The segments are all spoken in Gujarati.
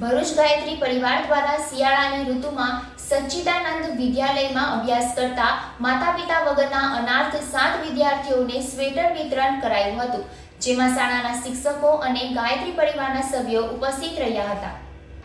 ભરૂચ ગાયત્રી પરિવાર દ્વારા શિયાળાની ઋતુમાં સચ્ચિદાનંદ વિદ્યાલયમાં અભ્યાસ કરતા માતા પિતા વગરના અનાર્થ સાત વિદ્યાર્થીઓને સ્વેટર વિતરણ કરાયું હતું, જેમાં શાળાના શિક્ષકો અને ગાયત્રી પરિવારના સભ્યો ઉપસ્થિત રહ્યા હતા.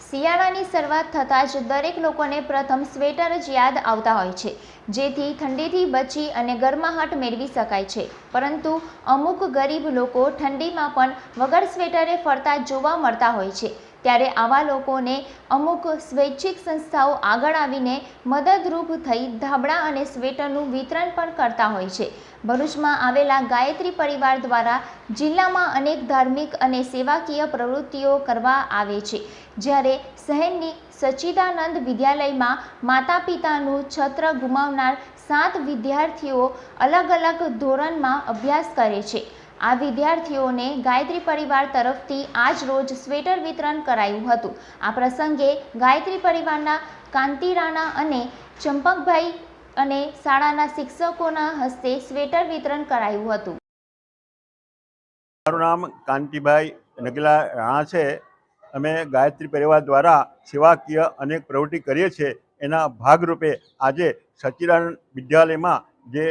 શિયાળાની શરૂઆત થતાં જ દરેક લોકોને પ્રથમ સ્વેટર જ યાદ આવતા હોય છે, જેથી ઠંડીથી બચી અને ગરમાહટ મેળવી શકાય છે. પરંતુ અમુક ગરીબ લોકો ઠંડીમાં પણ વગર સ્વેટરે ફરતા જોવા મળતા હોય છે ત્યારે આવા લોકોને અમુક સ્વૈચ્છિક સંસ્થાઓ આગળ આવીને મદદરૂપ થઈ ધાબળા અને સ્વેટરનું વિતરણ પણ કરતા હોય છે. ભરૂચમાં આવેલા ગાયત્રી પરિવાર દ્વારા જિલ્લામાં અનેક ધાર્મિક અને સેવાકીય પ્રવૃત્તિઓ કરવા આવે છે. જ્યારે શહેરની સચ્ચિદાનંદ વિદ્યાલયમાં માતા પિતાનું છત્ર ગુમાવનાર સાત વિદ્યાર્થીઓ અલગ અલગ ધોરણમાં અભ્યાસ કરે છે. આ વિદ્યાર્થીઓને ગાયત્રી પરિવાર તરફથી આજ રોજ સ્વેટર વિતરણ કરાયું હતું. આ પ્રસંગે ગાયત્રી પરિવારના કાંતિ રાણા અને ચંપકભાઈ અને શાળાના શિક્ષકોના હસ્તે સ્વેટર વિતરણ કરાયું હતું. મારું નામ કાંતિભાઈ નગલા રાણા છે. અમે ગાયત્રી પરિવાર દ્વારા સેવાકીય અનેક પ્રવૃત્તિ કરીએ છીએ. એના ભાગરૂપે આજે સચ્ચિદાનંદ વિદ્યાલયમાં જે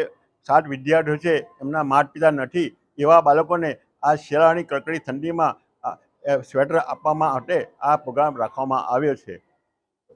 સાત વિદ્યાર્થીઓ છે, એમના માતા પિતા નથી એવા બાળકોને આ શિયાળાની કડકડી ઠંડીમાં સ્વેટર આપવા માટે આ પ્રોગ્રામ રાખવામાં આવ્યો છે.